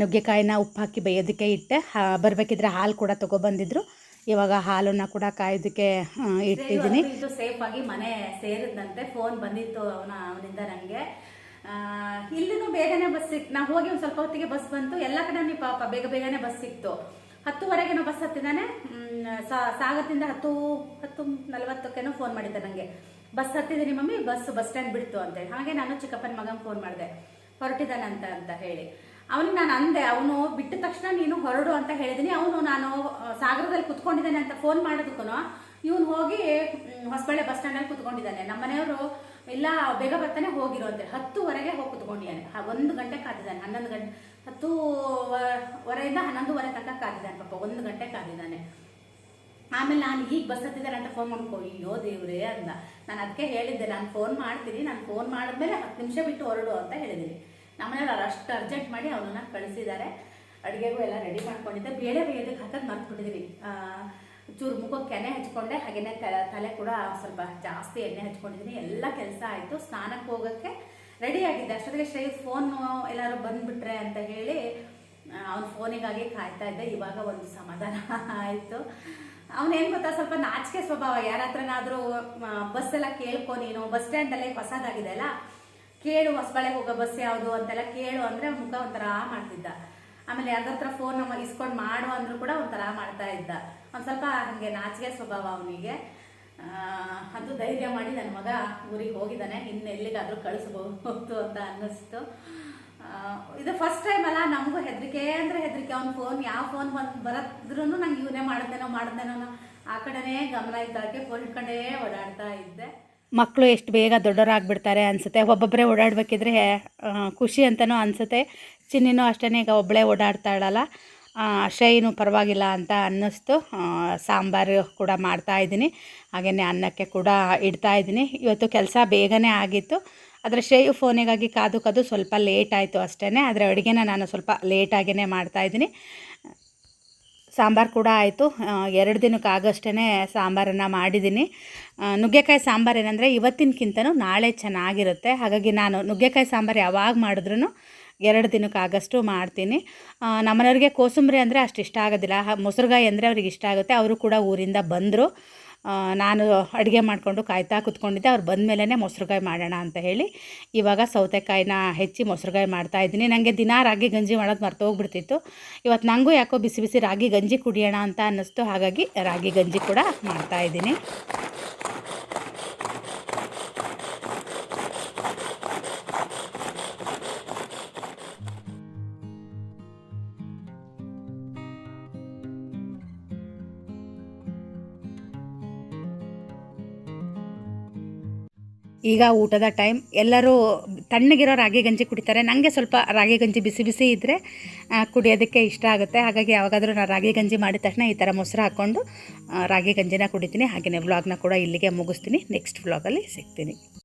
ನುಗ್ಗೆಕಾಯಿನ ಉಪ್ಪು ಹಾಕಿ ಬೇಯೋದಕ್ಕೆ ಇಟ್ಟೆ. ಬರಬೇಕಿದ್ರೆ ಹಾಲು ಕೂಡ ತೊಗೊಬಂದಿದ್ರು ಇವಾಗ ಹಾಲನ್ನು ಕೂಡ ಕಾಯೋದಕ್ಕೆ ಇಟ್ಟಿದ್ದೀನಿ. ಸೇಫ್ ಸೇಫಾಗಿ ಮನೆ ಸೇರಿದಂತೆ ಫೋನ್ ಬಂದಿತ್ತು ಅವನ, ಅವನಿಂದ ನನಗೆ ಇಲ್ಲಿನೂ ಬೇಗನೆ ಬಸ್ ಸಿಕ್ ನಾವು ಹೋಗಿ ಒಂದು ಸ್ವಲ್ಪ ಹೊತ್ತಿಗೆ ಬಸ್ ಬಂತು. ಎಲ್ಲ ಕಡೆ ಪಾಪ ಬೇಗ ಬೇಗನೆ ಬಸ್ ಸಿಕ್ತು. ಹತ್ತುವರೆಗೇನೋ ಬಸ್ ಹತ್ತಿದ್ದಾನೆ ಸಾಗರದಿಂದ ಹತ್ತು ಹತ್ತು ನಲವತ್ತಕ್ಕೇನೋ ಫೋನ್ ಮಾಡಿದ್ದೆ ನನಗೆ ಬಸ್ ಹತ್ತಿದ್ದೀನಿ ಮಮ್ಮಿ ಬಸ್ ಬಸ್ ಸ್ಟ್ಯಾಂಡ್ ಬಿಡ್ತು ಅಂತೇಳಿ ಹಾಗೆ ನಾನು ಚಿಕ್ಕಪ್ಪನ ಮಗನ ಫೋನ್ ಮಾಡಿದೆ. ಹೊರಟಿದ್ದಾನೆ ಅಂತ ಅಂತ ಹೇಳಿ. ಅವನಿಗೆ ನಾನು ಅಂದೆ, ಅವನು ಬಿಟ್ಟ ತಕ್ಷಣ ನೀನು ಹೊರಡು ಅಂತ ಹೇಳಿದ್ದೀನಿ ಅವನು ನಾನು ಸಾಗರದಲ್ಲಿ ಕುತ್ಕೊಂಡಿದ್ದಾನೆ ಅಂತ ಫೋನ್ ಮಾಡೋದಕ್ಕೂ ಇವನು ಹೋಗಿ ಹೊಸಬಳ್ಳೆ ಬಸ್ ಸ್ಟ್ಯಾಂಡಲ್ಲಿ ಕುತ್ಕೊಂಡಿದ್ದಾನೆ. ನಮ್ಮ ಮನೆಯವರು, ಇಲ್ಲ, ಬೇಗ ಬರ್ತಾನೆ ಹೋಗಿರೋ ಅಂತ. ಹತ್ತುವರೆಗೆ ಹೋಗಿ ಕುತ್ಕೊಂಡಿದ್ದಾನೆ. ಒಂದು ಗಂಟೆ ಕಾದಿದ್ದಾನೆ ಹನ್ನೊಂದು ಗಂಟೆ ಹತ್ತು ವರೆಯಿಂದ ಹನ್ನೊಂದುವರೆ ತನಕ ಕಾದಿದ್ದಾನೆ ಪಾಪ, ಒಂದು ಗಂಟೆ ಕಾದಿದ್ದಾನೆ. ಆಮೇಲೆ ನಾನು ಈಗ ಬಸ್ ಹತ್ತಿದ್ದಾರೆ ಅಂತ ಫೋನ್ ಮಾಡ್ಕೊ ಅಯ್ಯೋ ದೇವ್ರೇ ಅಂತ ನಾನು ಅದಕ್ಕೆ ಹೇಳಿದ್ದೆ, ನಾನು ಫೋನ್ ಮಾಡ್ತೀನಿ, ನಾನು ಫೋನ್ ಮಾಡಿದ್ಮೇಲೆ ಹತ್ತು ನಿಮಿಷ ಬಿಟ್ಟು ಹೊರಡು ಅಂತ ಹೇಳಿದ್ದೀನಿ. ನಮ್ಮನೆಯವ್ರು ಅಷ್ಟು ಅರ್ಜೆಂಟ್ ಮಾಡಿ ಅವನನ್ನು ಕಳಿಸಿದ್ದಾರೆ. ಅಡುಗೆಗೂ ಎಲ್ಲ ರೆಡಿ ಮಾಡ್ಕೊಂಡಿದ್ದೆ. ಬೇಳೆ ಬೇಯೋದಕ್ಕೆ ಹಾಕೋದು ಮರ್ತ್ಬಿಟ್ಟಿದ್ದೀನಿ ಚೂರು ಮುಖಕ್ಕೆ ಕೆನೆ ಹಚ್ಕೊಂಡೆ ಹಾಗೆಯೇ ತಲೆ ಕೂಡ ಸ್ವಲ್ಪ ಜಾಸ್ತಿ ಎಣ್ಣೆ ಹಚ್ಕೊಂಡಿದ್ದೀನಿ ಎಲ್ಲ ಕೆಲಸ ಆಯಿತು. ಸ್ನಾನಕ್ಕೆ ಹೋಗೋಕ್ಕೆ ಆಗಿದ್ದೆ ಅಷ್ಟೊತ್ತಿಗೆ ಫೋನ್ ಎಲ್ಲರೂ ಬಂದ್ಬಿಟ್ರೆ ಅಂತ ಹೇಳಿ ಅವನ ಫೋನಿಗಾಗಿ ಕಾಯ್ತಾ ಇದ್ದೆ. ಇವಾಗ ಒಂದು ಸಮಾಧಾನ ಆಯಿತು. ಅವನೇನು ಗೊತ್ತಾ, ಸ್ವಲ್ಪ ನಾಚಿಕೆ ಸ್ವಭಾವ. ಯಾರ ಹತ್ರನಾದರೂ ಬಸ್ ಎಲ್ಲ ಕೇಳ್ಕೊ ನೀನು. ಬಸ್ ಸ್ಟ್ಯಾಂಡಲ್ಲೇ ಹೊಸದಾಗಿದೆ ಅಲ್ಲ? ಕೇಳು ಹೊಸಬಳೆ ಹೋಗೋ ಬಸ್ ಯಾವುದು ಅಂತೆಲ್ಲ ಕೇಳು ಅಂದರೆ ಮುಖ ಒಂಥರ ಮಾಡ್ತಿದ್ದ. ಆಮೇಲೆ ಯಾರ ಹತ್ರ ಫೋನ್ ಇಸ್ಕೊಂಡು ಮಾಡು ಅಂದ್ರೂ ಕೂಡ ಒಂಥರ ಮಾಡ್ತಾ ಇದ್ದ. ಒಂದು ಸ್ವಲ್ಪ ಹಾಗೆ ನಾಚಿಕೆ ಸ್ವಭಾವ ಅವನಿಗೆ. ಅದು ಧೈರ್ಯ ಮಾಡಿ ನನ್ನ ಮಗ ಊರಿಗೆ ಹೋಗಿದ್ದಾನೆ. ಇನ್ನು ಎಲ್ಲಿಗಾದರೂ ಕಳಿಸ್ಬೋದು ಅಂತ ಅನ್ನಿಸ್ತು. ಇದು ಫಸ್ಟ್ ಟೈಮ್ ಅಲ್ಲ, ನಮಗೂ ಹೆದರಿಕೆ. ಅಂದರೆ ಹೆದರಿಕೆ, ಅವ್ನ ಫೋನ್ ಯಾವ ಫೋನ್ ಬಂದು ಬರದ್ರೂ ನಂಗೆ ಇವನೇ ಮಾಡಿದ್ನೇನೋ ಮಾಡಿದ್ನೇನೋ ಆ ಕಡೆನೇ ಗಮನ ಇದ್ದಾಗೆ ಫೋನ್ ಇಟ್ಕೊಂಡೇ ಓಡಾಡ್ತಾ ಇದ್ದೆ. ಮಕ್ಕಳು ಎಷ್ಟು ಬೇಗ ದೊಡ್ಡವರಾಗ್ಬಿಡ್ತಾರೆ ಅನಿಸುತ್ತೆ. ಒಬ್ಬೊಬ್ಬರೇ ಓಡಾಡಬೇಕಿದ್ರೆ ಖುಷಿ ಅಂತಲೂ ಅನಿಸುತ್ತೆ. ಚಿನ್ನಿನೂ ಅಷ್ಟೇ ಈಗ ಒಬ್ಬಳೇ ಓಡಾಡ್ತಾಳಲ್ಲ ಶೈನು ಪರವಾಗಿಲ್ಲ ಅಂತ ಅನ್ನಿಸ್ತು. ಸಾಂಬಾರು ಕೂಡ ಮಾಡ್ತಾ ಇದ್ದೀನಿ. ಹಾಗೆಯೇ ಅನ್ನಕ್ಕೆ ಕೂಡ ಇಡ್ತಾ ಇದ್ದೀನಿ. ಇವತ್ತು ಕೆಲಸ ಬೇಗನೆ ಆಗಿತ್ತು. ಆದರೆ ಶೇಯು ಫೋನಿಗಾಗಿ ಕಾದು ಕಾದು ಸ್ವಲ್ಪ ಲೇಟ್ ಆಯಿತು ಅಷ್ಟೇ ಆದರೆ ಅಡುಗೆನ ನಾನು ಸ್ವಲ್ಪ ಲೇಟಾಗೇ ಮಾಡ್ತಾಯಿದ್ದೀನಿ ಸಾಂಬಾರು ಕೂಡ ಆಯಿತು. ಎರಡು ದಿನಕ್ಕಾಗಷ್ಟೇ ಸಾಂಬಾರನ್ನು ಮಾಡಿದ್ದೀನಿ. ನುಗ್ಗೆಕಾಯಿ ಸಾಂಬಾರು ಏನಂದರೆ ಇವತ್ತಿನಕ್ಕಿಂತನೂ ನಾಳೆ ಚೆನ್ನಾಗಿರುತ್ತೆ. ಹಾಗಾಗಿ ನಾನು ನುಗ್ಗೆಕಾಯಿ ಸಾಂಬಾರು ಯಾವಾಗ ಮಾಡಿದ್ರೂ ಎರಡು ದಿನಕ್ಕೆ ಆಗಷ್ಟು ಮಾಡ್ತೀನಿ. ನಮ್ಮನವ್ರಿಗೆ ಕೋಸಂಬರಿ ಅಂದರೆ ಅಷ್ಟು ಇಷ್ಟ ಆಗೋದಿಲ್ಲ. ಮೊಸರುಗಾಯಿ ಅಂದರೆ ಅವ್ರಿಗೆ ಇಷ್ಟ ಆಗುತ್ತೆ. ಅವರು ಕೂಡ ಊರಿಂದ ಬಂದರು. ನಾನು ಅಡುಗೆ ಮಾಡಿಕೊಂಡು ಕಾಯ್ತಾ ಕುತ್ಕೊಂಡಿದ್ದೆ. ಅವ್ರು ಬಂದ ಮೊಸರುಗಾಯಿ ಮಾಡೋಣ ಅಂತ ಹೇಳಿ ಇವಾಗ ಸೌತೆಕಾಯಿನ ಹೆಚ್ಚಿ ಮೊಸರುಗಾಯಿ ಮಾಡ್ತಾ ಇದ್ದೀನಿ. ನನಗೆ ದಿನ ರಾಗಿ ಗಂಜಿ ಮಾಡೋದು ಮರ್ತೋಗ್ಬಿಡ್ತಿತ್ತು ಇವತ್ತು ನನಗೂ ಯಾಕೋ ಬಿಸಿ ಬಿಸಿ ರಾಗಿ ಗಂಜಿ ಕುಡಿಯೋಣ ಅಂತ ಅನ್ನಿಸ್ತು. ಹಾಗಾಗಿ ರಾಗಿ ಗಂಜಿ ಕೂಡ ಮಾಡ್ತಾ ಈಗ ಊಟದ ಟೈಮ್ ಎಲ್ಲರೂ ತಣ್ಣಗಿರೋ ರಾಗಿ ಗಂಜಿ ಕುಡಿತಾರೆ. ನನಗೆ ಸ್ವಲ್ಪ ರಾಗಿ ಗಂಜಿ ಬಿಸಿ ಬಿಸಿ ಇದ್ದರೆ ಕುಡಿಯೋದಕ್ಕೆ ಇಷ್ಟ ಆಗುತ್ತೆ. ಹಾಗಾಗಿ ಯಾವಾಗಾದರೂ ನಾನು ರಾಗಿ ಗಂಜಿ ಮಾಡಿದ ತಕ್ಷಣ ಈ ಥರ ಮೊಸರು ಹಾಕ್ಕೊಂಡು ರಾಗಿ ಗಂಜಿನ ಕುಡಿತೀನಿ. ಹಾಗೆಯೇ ವ್ಲಾಗ್ನ ಕೂಡ ಇಲ್ಲಿಗೆ ಮುಗಿಸ್ತೀನಿ. ನೆಕ್ಸ್ಟ್ ವ್ಲಾಗಲ್ಲಿ ಸಿಗ್ತೀನಿ.